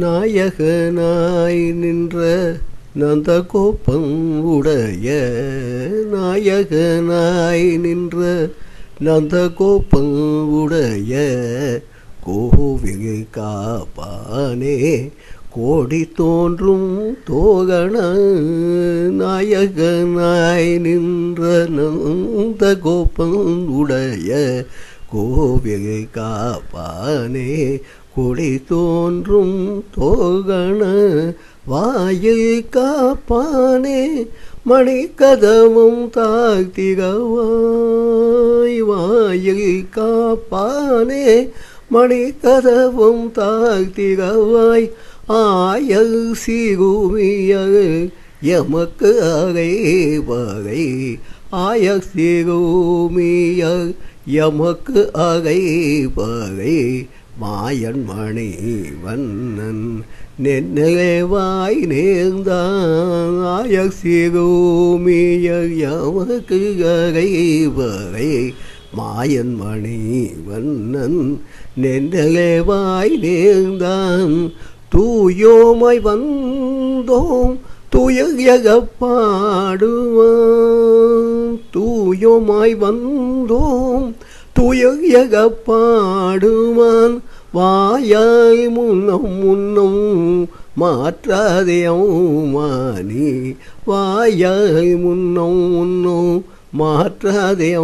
நாயகனாய் நின்ற நந்த கோப்பம் உடைய நாயகனாய் நின்ற நந்த கோப்பம் உடைய கோவில் காப்பானே. கோடி தோன்றும் தோகண நாயகனாய் நின்ற நந்த கோப்பம் உடைய கோவில் காப்பானே. கொடி தோன்றும் தோகண வாயில் காப்பானே மணிக்கதவும் தாழ்த்திகவாய் வாயில் காப்பானே மணிக்கதவும் தாழ்த்திகவாய் ஆயல் சிறுமிய எமக்கு அகை வகை ஆய சிறுமிய எமக்கு அகை வகை. மாயன் மணி வண்ணன். நென்னேவாய் நேர்ந்தாய சிறுமியமக்கு சிறுமிய மாயன் மணி வண்ணன் நென்னேவாய் நேர்ந்தான். தூயோமை வந்தோம் துயகப்பாடுவான் தூயோமாய் வந்தோம் துயக பாடுவான் வாயாய் முன்னம் முன்னம் மாற்றாதேமானி வாயாய் முன்னம் முன்னம் மாற்றாதேமானி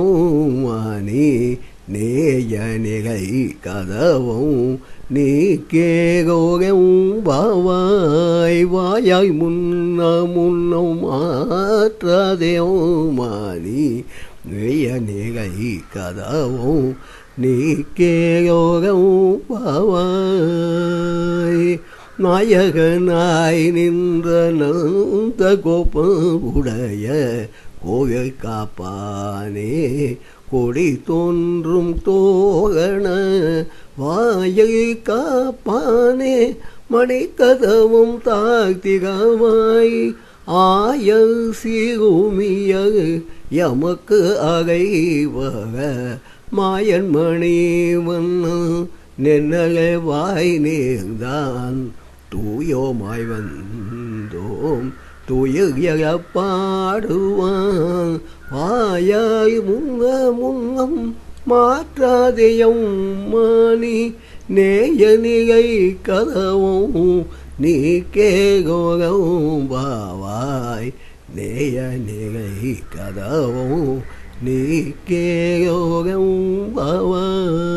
நேய நிகை கதவும் நீ கேகோகவும் வாவாய் வாயாய் முன்ன முன்னம் மாற்றாதேமானி நேய நிகை கதவும் நீ கேகோகம் வாவாய் நாயகனாய் நின்ற நந்த கோபம் உடைய கோவில் காப்பானே கொடி தோன்றும் தோகண வாயை காப்பானே மணிக்கதவும் தாழ்த்திகவாய் ஆய சிறுமிய எமக்கு அகைவக. மாயன் மணி வண்ணு நென்னலே வாய் நேர்ந்தான். தூயோமாய் வந்தோம். துயர் பாடுவான் வாயாய் முங்க முங்கம் மாற்றாதையும் மானி நேயனிகை கதவும் நீ கேகோகம் பாவாய் நேயனிகை கதவும் நீ கேகோகம் பாவாய்